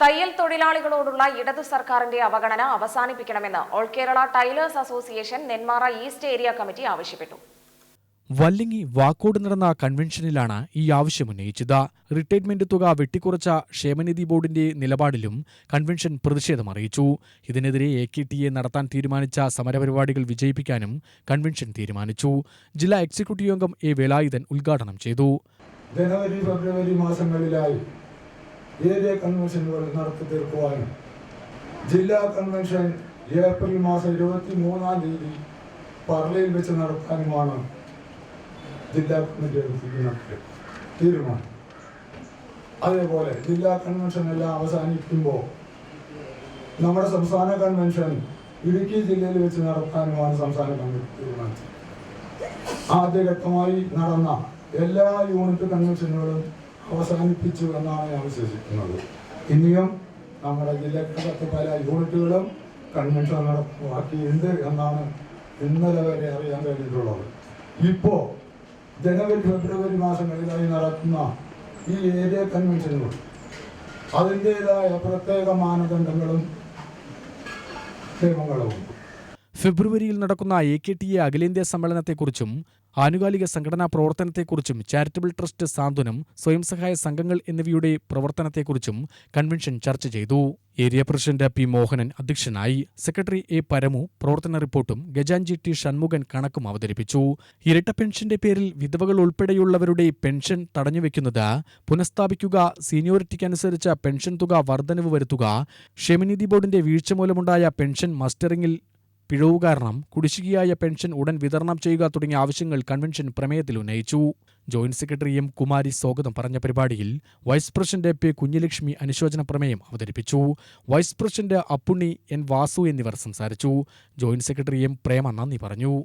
തയ്യൽ തൊഴിലാളികളോടുള്ള ഇടതു സർക്കാരിന്റെ അവഗണന അവസാനിപ്പിക്കണമെന്ന് all Kerala tailors association Nenmara east area committee ആവശ്യപ്പെട്ടു. വല്ലിങ്ങി വാക്കോട് നടന്ന കൺവെൻഷനിലാണ് ഈ ആവശ്യം ആവശ്യമുന്നയിച്ചത് റിട്ടയർമെന്റ് തുക വെട്ടിക്കുറച്ച ക്ഷേമനിധി ബോർഡിന്റെ നിലപാടിലും കൺവെൻഷൻ പ്രതിഷേധമറിയിച്ചു ഇതിനെതിരെ എ കെ ടി എ നടത്താൻ തീരുമാനിച്ച സമരപരിപാടികൾ വിജയിപ്പിക്കാനും കൺവെൻഷൻ തീരുമാനിച്ചു. ജില്ലാ എക്സിക്യൂട്ടീവ് അംഗം എ വേലായുധൻ ഉദ്ഘാടനം ചെയ്തു. ജനുവരി ഫെബ്രുവരി മാസങ്ങളിലായി ഏരിയ കൺവെൻഷനുകൾ നടത്തി തീർക്കുവാനും ജില്ലാ കൺവെൻഷൻ ഏപ്രിൽ മാസം ഇരുപത്തി മൂന്നാം തീയതി പറളയിൽ വെച്ച് നടത്താനുമാണ് ജില്ലാ കമ്മിറ്റി തീരുമാനം. അതേപോലെ ജില്ലാ കൺവെൻഷൻ എല്ലാം അവസാനിക്കുമ്പോൾ നമ്മുടെ സംസ്ഥാന കൺവെൻഷൻ ഇടുക്കി ജില്ലയിൽ വെച്ച് നടത്താനുമാണ് സംസ്ഥാന കമ്മിറ്റി തീരുമാനിച്ചത്. ആദ്യഘട്ടമായി നടന്ന എല്ലാ യൂണിറ്റ് കൺവെൻഷനുകളും അവസാനിപ്പിച്ചു എന്നാണ് ഞാൻ വിശ്വസിക്കുന്നത്. ഇനിയും നമ്മുടെ ജില്ലക്കകത്ത് പല യൂണിറ്റുകളും കൺവെൻഷൻ നടപ്പാക്കിയിട്ടുണ്ട് എന്നാണ് ഇന്നലെ വരെ അറിയാൻ കഴിഞ്ഞിട്ടുള്ളത്. ഇപ്പോൾ ജനുവരി ഫെബ്രുവരി മാസങ്ങളിലായി നടക്കുന്ന ഈ ഏരിയ കൺവെൻഷനുകൾ അതിന്റെതായ പ്രത്യേക മാനദണ്ഡങ്ങളും നിയമങ്ങളും ഉണ്ട് ഫെബ്രുവരിയിൽ നടക്കുന്ന എ കെ ടി എ അഖിലേന്ത്യാ സമ്മേളനത്തെക്കുറിച്ചും ആനുകാലിക സംഘടനാ പ്രവർത്തനത്തെക്കുറിച്ചും ചാരിറ്റബിൾ ട്രസ്റ്റ് സാന്ത്വനം സ്വയം സഹായ സംഘങ്ങൾ എന്നിവയുടെ പ്രവർത്തനത്തെക്കുറിച്ചും കൺവെൻഷൻ ചർച്ച ചെയ്തു. ഏരിയ പ്രസിഡന്റ് പി മോഹനൻ അധ്യക്ഷനായി സെക്രട്ടറി എ പരമു പ്രവർത്തന റിപ്പോർട്ടും ഗജാൻജി ടി ഷൺമുഖൻ കണക്കും അവതരിപ്പിച്ചു. ഇരട്ട പെൻഷന്റെ പേരിൽ വിധവകൾ ഉൾപ്പെടെയുള്ളവരുടെ പെൻഷൻ തടഞ്ഞുവെക്കുന്നത് പുനഃസ്ഥാപിക്കുക സീനിയോറിറ്റിക്കനുസരിച്ച് പെൻഷൻ തുക വർധനവ് വരുത്തുക ക്ഷേമനിധി ബോർഡിന്റെ വീഴ്ച മൂലമുണ്ടായ പെൻഷൻ മസ്റ്ററിംഗിൽ പിഴവ് കാരണം കുടിശ്ശികയായ പെൻഷൻ ഉടൻ വിതരണം ചെയ്യുക തുടങ്ങിയ ആവശ്യങ്ങൾ കൺവെൻഷൻ പ്രമേയത്തിൽ ഉന്നയിച്ചു. ജോയിന്റ് സെക്രട്ടറി എം കുമാരി സ്വാഗതം പറഞ്ഞ പരിപാടിയിൽ വൈസ് പ്രസിഡന്റ് പി കുഞ്ഞലക്ഷ്മി അനുശോചന പ്രമേയം അവതരിപ്പിച്ചു. Vice president Appunni N Vasu എന്നിവർ സംസാരിച്ചു. ജോയിന്റ് സെക്രട്ടറി എം പ്രേമ നന്ദി പറഞ്ഞു.